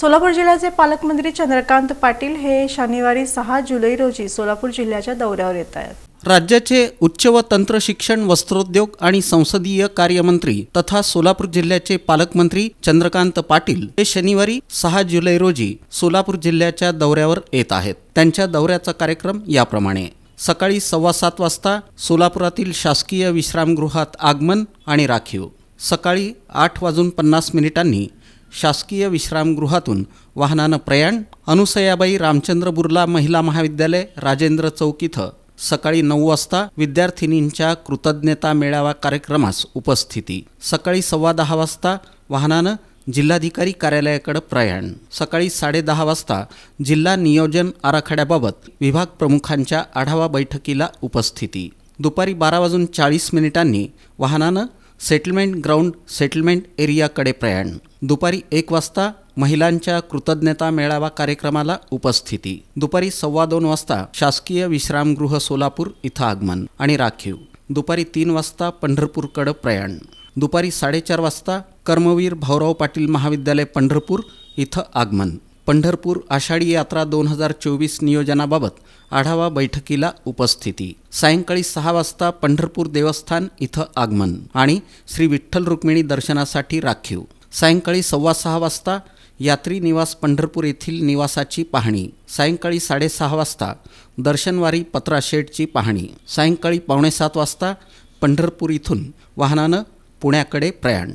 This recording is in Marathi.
सोलापूर जिल्ह्याचे पालकमंत्री चंद्रकांत पाटील हे शनिवारी सहा जुलै रोजी सोलापूर जिल्ह्याच्या दौऱ्यावर येत आहेत. राज्याचे उच्च व तंत्र शिक्षण वस्त्रोद्योग आणि संसदीय कार्यमंत्री तथा सोलापूर जिल्ह्याचे पालकमंत्री चंद्रकांत पाटील हे शनिवारी सहा जुलै रोजी सोलापूर जिल्ह्याच्या दौऱ्यावर येत आहेत. त्यांच्या दौऱ्याचा कार्यक्रम याप्रमाणे. सकाळी सव्वा सात वाजता सोलापुरातील शासकीय विश्रामगृहात आगमन आणि राखीव. सकाळी आठ वाजून पन्नास मिनिटांनी शासकीय विश्रामगृहातून वाहनानं प्रयाण अनुसयाबाई रामचंद्र बुर्ला महिला महाविद्यालय राजेंद्र चौक इथं सकाळी नऊ वाजता विद्यार्थिनींच्या कृतज्ञता मेळावा कार्यक्रमास उपस्थिती. सकाळी सव्वा दहा वाजता वाहनानं जिल्हाधिकारी कार्यालयाकडे प्रयाण. सकाळी साडेदहा वाजता जिल्हा नियोजन आराखड्याबाबत विभाग प्रमुखांच्या आढावा बैठकीला उपस्थिती. दुपारी बारा वाजून चाळीस मिनिटांनी वाहनानं सेटलमेंट ग्राउंड सेटलमेंट एरियाकडे प्रयाण. दुपारी एक वाजता महिलांच्या कृतज्ञता मेळावा कार्यक्रमाला उपस्थिती. दुपारी सव्वा दोन वाजता शासकीय विश्रामगृह सोलापूर इथं आगमन आणि राखीव. दुपारी तीन वाजता पंढरपूरकडं प्रयाण. दुपारी साडेचार वाजता कर्मवीर भाऊराव पाटील महाविद्यालय पंढरपूर इथं आगमन. पंढरपूर आषाढी यात्रा दोन हजार चोवीस नियोजनाबाबत आढावा बैठकीला उपस्थिती. सायंकाळी सहा वाजता पंढरपूर देवस्थान इथं आगमन आणि श्री विठ्ठल रुक्मिणी दर्शनासाठी राखीव. सायंकाळी सव्वा सहा वाजता यात्री निवास पंढरपूर येथील निवासाची पाहणी. सायंकाळी साडेसहा वाजता दर्शनवारी पत्रा शेडची पाहणी. सायंकाळी पावणेसात वाजता पंढरपूर इथून वाहनानं पुण्याकडे प्रयाण.